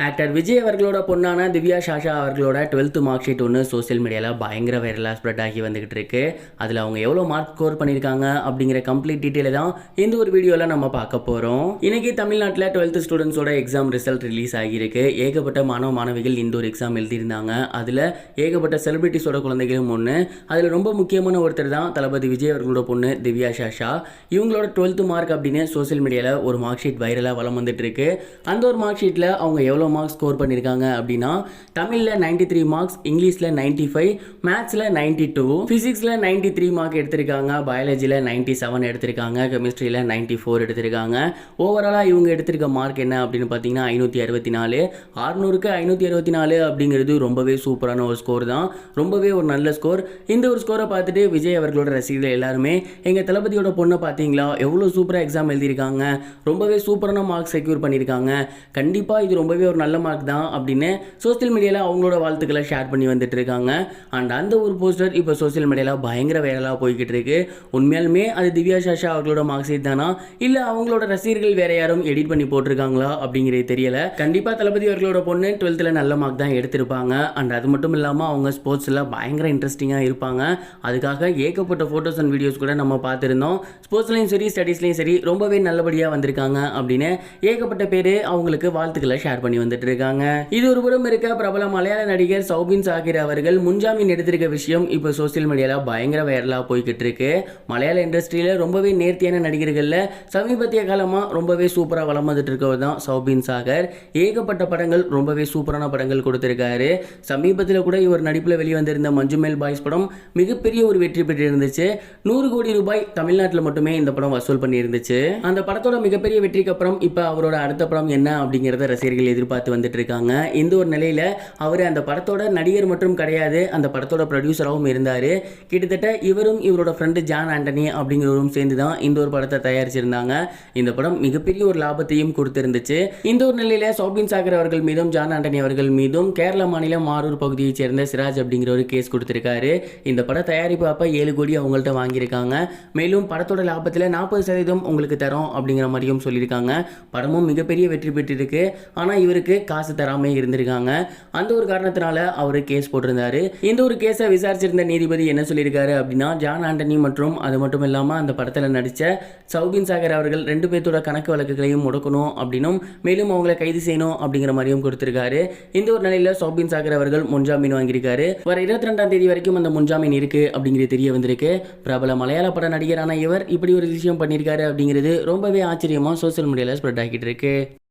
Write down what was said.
Actor Vijay அவர்களோட பொண்ணான திவ்யா ஷாஷா அவர்களோட டுவெல்த்து மார்க் ஷீட் ஒன்று சோஷியல் மீடியாவில் பயங்கர வைரலாக ஸ்ப்ரெட் ஆகி வந்துகிட்டு இருக்கு. அதில் அவங்க எவ்வளோ மார்க் ஸ்கோர் பண்ணியிருக்காங்க அப்படிங்கிற கம்ப்ளீட் டீட்டெயில் தான் இந்த ஒரு வீடியோவில் நம்ம பார்க்க போகிறோம் இன்னைக்கு தமிழ்நாட்டில் டுவெல்த்து ஸ்டூடெண்ட்ஸோட எக்ஸாம் ரிசல்ட் ரிலீஸ் ஆகியிருக்கு. ஏகப்பட்ட மாணவ மாணவிகள் இந்த ஒரு எக்ஸாம் எழுதியிருந்தாங்க. அதில் ஏகப்பட்ட செலிபிரிட்டிஸோட குழந்தைகளும் ஒன்று அதில் ரொம்ப முக்கியமான ஒருத்தர் தான் தளபதி விஜய் அவர்களோட பொண்ணு திவ்யா ஷாஷா இவங்களோட டுவெல்த்து மார்க் அப்படின்னு சோஷியல் மீடியாவில் ஒரு மார்க் ஷீட் வைரலாக வளம் வந்துட்டு இருக்கு. அந்த ஒரு மார்க் ஷீட்டில் அவங்க எவ்வளோ மார்க்ஸ் ஸ்கோர் பண்ணியிருக்காங்க அப்படின்னா தமிழில் நைன்டி த்ரீ மார்க்ஸ் இங்கிலீஷில் நைன்டி ஃபைவ் மேத்ஸில் நைன்டி டூ ஃபிசிக்ஸில் நைன்டி த்ரீ மார்க் எடுத்திருக்காங்க பயாலஜியில் நைன்டி செவன் எடுத்திருக்காங்க கெமிஸ்ட்ரியில் நைன்டி ஃபோர் எடுத்திருக்காங்க. ஓவராலாக இவங்க எடுத்திருக்க மார்க் என்ன அப்படின்னு பார்த்தீங்கன்னா ஐநூற்றி அறுபத்தி நாலு. ஆறுநூறுக்கு ஐநூற்றி அறுபத்தி நாலு அப்படிங்கிறது ரொம்பவே சூப்பரான ஒரு ஸ்கோர் தான். ரொம்பவே ஒரு நல்ல ஸ்கோர் இந்த ஒரு ஸ்கோரை பார்த்துட்டு விஜய் அவர்களோட ரசிகர்கள் எல்லாருமே எங்கள் தளபதியோட பொண்ணை பார்த்தீங்களா? எவ்வளோ சூப்பராக எக்ஸாம் எழுதியிருக்காங்க. ரொம்பவே சூப்பரான மார்க் செக்யூர் பண்ணியிருக்காங்க. கண்டிப்பாக இது ரொம்பவே ஒரு நல்ல மார்க் தான் அப்படின்னு சோஷியல் மீடியாவில் அவங்களோட வாழ்த்துக்களை ஷேர் பண்ணி வந்துட்டு இருக்காங்க. அண்ட் அந்த ஒரு போஸ்டர் இப்போ சோஷியல் மீடியாவில் பயங்கர வைரலாக போய்கிட்டு இருக்கு. உண்மையாலுமே அது திவ்யா சாஷா அவர்களோட மார்க் ஷீட் தானா? இல்லை அவங்களோட ரசிகர்கள் வேற யாரும் எடிட் பண்ணி போட்டிருக்காங்களா அப்படிங்கிறது தெரியல. கண்டிப்பாக தளபதி அவர்களோட பொண்ணு டுவெல்த்தில் நல்ல மார்க் தான் எடுத்திருப்பாங்க. அண்ட் அது மட்டும் இல்லாமல் அவங்க ஸ்போர்ட்ஸில் பயங்கர இன்ட்ரெஸ்டிங்காக இருப்பாங்க. அதுக்காக ஏகப்பட்ட ஃபோட்டோஸ் அண்ட் வீடியோஸ் கூட நம்ம பார்த்துருந்தோம். ஸ்போர்ட்ஸ்லையும் சரி ஸ்டடீஸ்லையும் சரி ரொம்பவே நல்லபடியாக வந்திருக்காங்க அப்படின்னு ஏகப்பட்ட பேர் அவங்களுக்கு வாழ்த்துக்களை ஷேர் பண்ணி வந்துட்டு இருக்காங்க இது ஒரு புறம் இருக்க பிரபல மலையாள நடிகர் சௌபின் சாகிர் அவர்கள் முன்ஜாமீன் எடுத்திருக்க விஷயம் இப்போ சோஷியல் மீடியாவில் பயங்கர வைரலாக போய்கிட்டு இருக்கு மலையாள இண்டஸ்ட்ரியில் ரொம்பவே நேர்த்தியான நடிகர்களில் சமீபத்திய காலமாக ரொம்பவே சூப்பராக வளம் வந்துட்டு இருக்கவர் தான் சௌபின் சாகர். ஏகப்பட்ட படங்கள் ரொம்பவே சூப்பரான படங்கள் கொடுத்திருக்காரு. சமீபத்தில் கூட இவர் நடிப்பில் வெளிவந்திருந்த மஞ்சுமேல் பாய்ஸ் படம் மிகப்பெரிய ஒரு வெற்றி பெற்று இருந்துச்சு நூறு கோடி ரூபாய் தமிழ்நாட்டில் மட்டுமே இந்த படம் வசூல் பண்ணியிருந்துச்சு. அந்த படத்தோட மிகப்பெரிய வெற்றிக்கு அப்புறம் இப்போ அவரோட அடுத்த படம் என்ன அப்படிங்கிறத ரசிகர்கள் எதிர்பார்த்து வந்துட்டு இருக்காங்க இந்த ஒரு நிலையில் அவர் அந்த படத்தோட நடிகர் மட்டும் கிடையாது அந்த படத்தோட ப்ரொடியூசராகவும் இருந்தார். கிட்டத்தட்ட இவரும் இவரோட ஃப்ரெண்டு ஜான் ஆண்டனி அப்படிங்கிறவரும் சேர்ந்து தான் இந்த ஒரு படத்தை தயாரிச்சிருந்தாங்க. இந்த படம் மிகப்பெரிய ஒரு லாபத்தையும் கொடுத்துருந்துச்சு. இந்த ஒரு நிலையில் சௌபின் சாகர் அவர்கள் மீதும் ஜான் ஆண்டனி அவர்கள் மீதும் கேரள மாநிலம் மாரூர் பகுதியைச் சேர்ந்த சிராஜ் அப்படிங்கிற ஒரு கேஸ் கொடுத்துருக்காரு. இந்த பட தயாரிப்பு அப்போ ஏழு கோடி அவங்கள்ட்ட வாங்கியிருக்காங்க. மேலும் படத்தோட லாபத்தில் நாற்பது சதவீதம் உங்களுக்கு தரோம் அப்படிங்கிற மாதிரியும் சொல்லியிருக்காங்க. படமும் மிகப்பெரிய வெற்றி பெற்றிருக்கு. ஆனால் இவருக்கு காசு தராம இருந்திருக்காங்க. அந்த ஒரு காரணத்தினால அவர் கேஸ் போட்டிருந்தாரு. இந்த ஒரு கேஸை விசாரிச்சிருந்த நீதிபதி என்ன சொல்லியிருக்காரு அப்படின்னா ஜான் ஆண்டனி மற்றும் அது மட்டும் இல்லாமல் அந்த படத்தில் நடித்த சௌபின் சாகர் அவர்கள் ரெண்டு பேர்த்தோட கணக்கு வழக்குகளையும் முடக்கணும் அப்படின்னும் மேலும் அவங்களை கைது செய்யணும் அப்படிங்கிற மாதிரியும் கொடுத்திருக்காரு. இந்த ஒரு நிலையில் சௌபின் சாகர் அவர்கள் முன்ஜாமீன் வாங்கியிருக்காரு. வர இருபத்தி ரெண்டாம் தேதி வரைக்கும் அந்த முன்ஜாமீன் இருக்கு அப்படிங்கிறது தெரிய வந்திருக்கு. பிரபல மலையாள பட நடிகரான இவர் இப்படி ஒரு விஷயம் பண்ணியிருக்காரு அப்படிங்கிறது ரொம்பவே ஆச்சரியமா சோஷியல் மீடியாவில் ஸ்ப்ரெட் ஆகிட்டு இருக்கு.